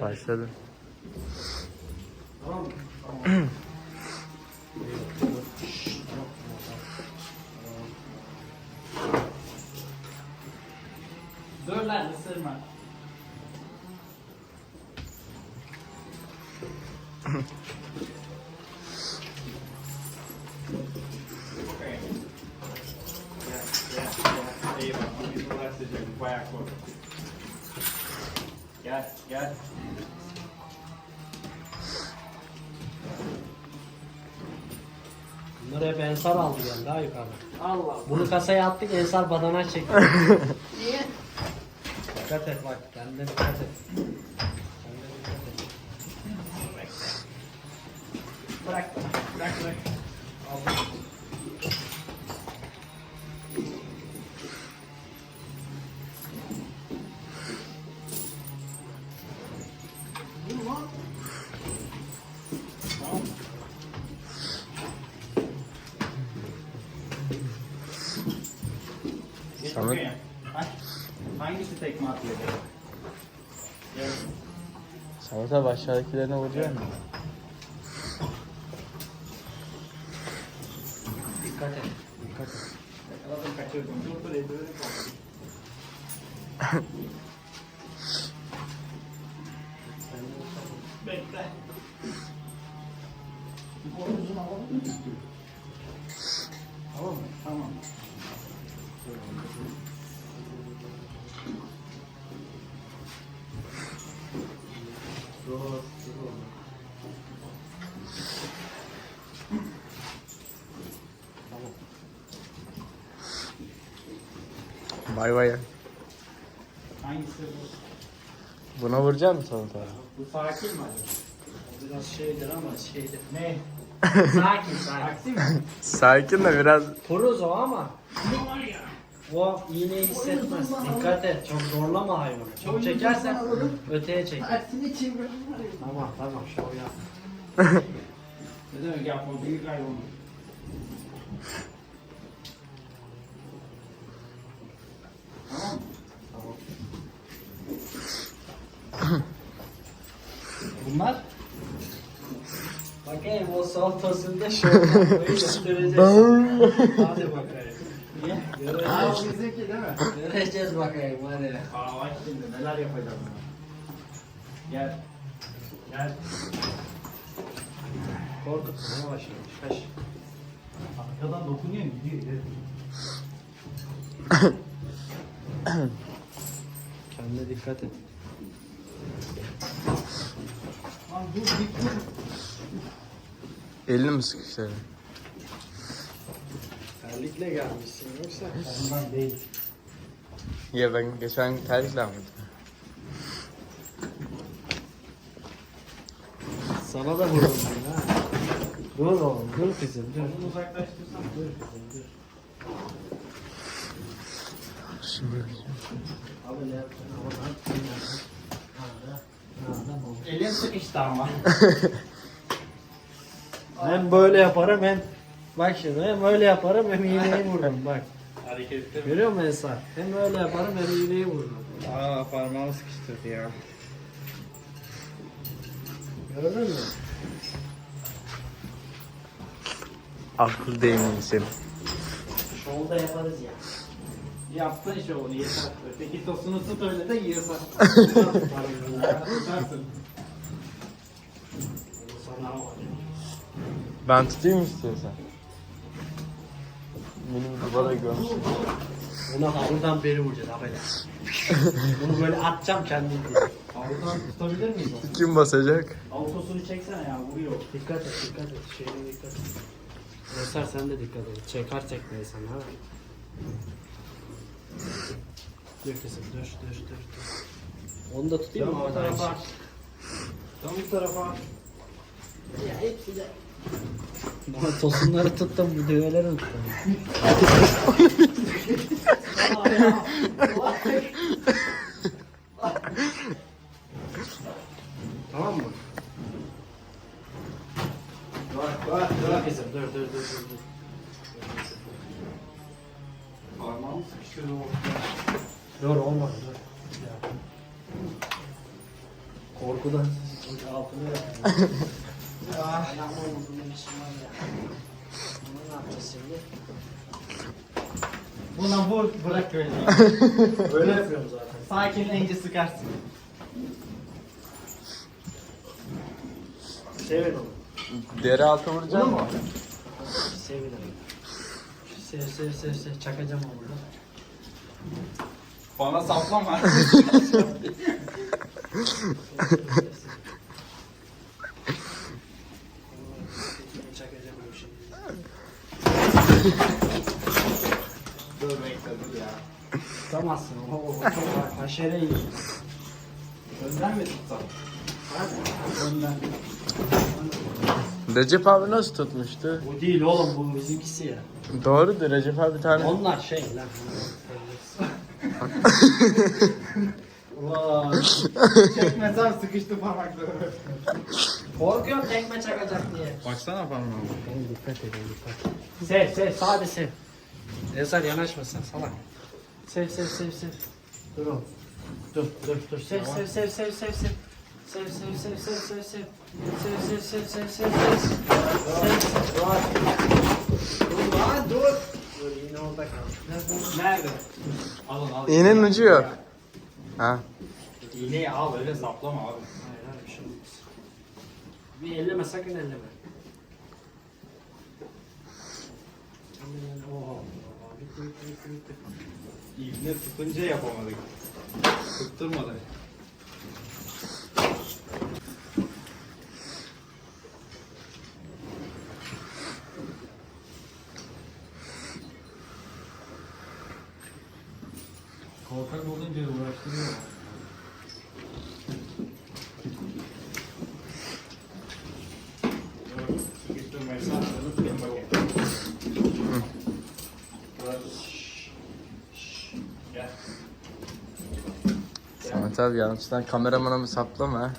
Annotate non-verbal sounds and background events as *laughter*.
Başladı. Tamam mı? Tamam. Dur lan ısırma. *laughs* Eyvallah. Bir dolar sıcak. Bayağı kork. Gel, gel. Bunları hep Ensar aldı yani daha yukarıda. Allah. Bunu kasaya attık Ensar badana çekti. *laughs* Niye? Dikkat et bak kendine dikkat et. Kendine dikkat et. Bırak, bırak, bırak. Allah. Ha? Hangisi tekme atıyor? Samet abi aşağıdakilerine vuracak mı? Dikkat et. Dikkat et. Yakaladım kaçırdım. Dur dur eldivenim kaldı. *coughs* Bekle. Boynuzunu alalım mı? Tamam mı? Tamam. Dur. Dur. Tamam. Bay bay. Hangisi bu? Buna vuracak mısın abi? Bu sakin mi acaba? Biraz şeydir ama şeydir. Ne? *laughs* Sakin sakin. Sakin de biraz Puruz o ama o iğneyi hissetmez. Dikkat et. Çok zorlama hayvanı. Çok çekersen öteye çek. Tersini çevir. Tamam tamam şov yap. *laughs* Ne demek yapma? Büyük hayvan. Tamam mı? Tamam. Bunlar Tosunda şov yapmayı göstereceğiz. Hadi bakayım. Niye? Göreceğiz. Aa, o bizimki değil mi? Göreceğiz bakayım hadi. Aa bak şimdi neler yapacağım. Gel. Gel. Korkutma yavaş. Kaç. Arkadan dokunuyor gidiyor ileri. Kendine dikkat et. Lan dur git dur. Elini mi sıkıştırdın? Terlikle gelmişsin yoksa. Ondan değil. Ya ben geçen terlikle almadım. Sana da vururum ben ha. Dur oğlum dur kızım dur. Onu uzaklaştırsan. Dur kızım dur. Şimdi Abi ne yaptın? Elim sıkıştı ama. Hem böyle yaparım hem Bak şimdi hem öyle yaparım hem iğneyi vururum bak. Hareketli. Görüyor musun Ensar? Hem öyle yaparım hem iğneyi vururum. Aa parmağımı sıkıştırdı ya. Gördün mü? akıl değmeyin senin. Şovda yaparız ya. Yaptın işte onu yeter. Öteki tosunu tut öyle de yiyorsan. Tutarsın. *laughs* Sana var. Ben tutayım mı istiyorsan? Benim duvara görmüşsün. Bunu buradan beri vuracağız haberi. Bunu böyle atacağım kendim diye. Avutan tutabilir miyiz onu? Kim basacak? Autosunu çeksene ya vuruyor. Dikkat et, dikkat et. Şeyine dikkat et. Eser sen de dikkat et. Çekar çekmeyi sen ha. Dur kızım, dur, dur, dur, dur. Onu da tutayım mı? bu havadan? tarafa. Dön bu tarafa. Ya hepsi de. Bana tosunları tuttum, bu düğmeleri unuttum. tamam mı? Dur dur Dur kızım, dur, dur, dur, dur. dur. Parmağım sıkıştırdı o. Dur olmadı dur. *laughs* Ya. Kork korkudan altını yapıyor. ah. Var ya. Bunu ne yapacağız şimdi? Buna vur, bırak öyle. *laughs* Öyle yapıyorum zaten. Sakinleyince sıkarsın. Sevin onu. Deri altı vuracak mı? Sevin onu. Sev sev sev sev. Çakacağım onu burada. Bana saplama. *laughs* *laughs* Çakacağım bu şey. Dur bekle dur ya. Tutamazsın. O, o, çok haşere iyi. Önden mi tutsam? Önden. Recep abi nasıl tutmuştu? Bu değil oğlum bu bizimkisi ya. Doğrudur Recep abi bir tane. Onlar şey lan. *laughs* *laughs* Vay. Çekmesem sıkıştı parmaklarım. Korkuyorum tekme çakacak diye. Baksana parmağıma. Oğlum dikkat edin dikkat. Sev sev sade sev. Eser yanaşma sen salak. Sev sev sev sev. Dur oğlum. Dur dur dur. Sev sev sev sev sev sev. Sev sev sev sev sev sev. Sev sev sev sev sev sev. Sev. Dur lan dur. Dur yine orada kaldı. Nerede? Alın al. İğnenin ucu yok. Ha. İğneyi al öyle saplama abi. Hayır hayır bir şey olmaz. Bir elleme sakın elleme. Aman, Oha. oha, Bitti bitti bitti bitti. İğne tutunca yapamadık. Tutturmadı. Korkak olunca uğraştırıyor. Samet abi yanlışlıkla kameramana mı saplama?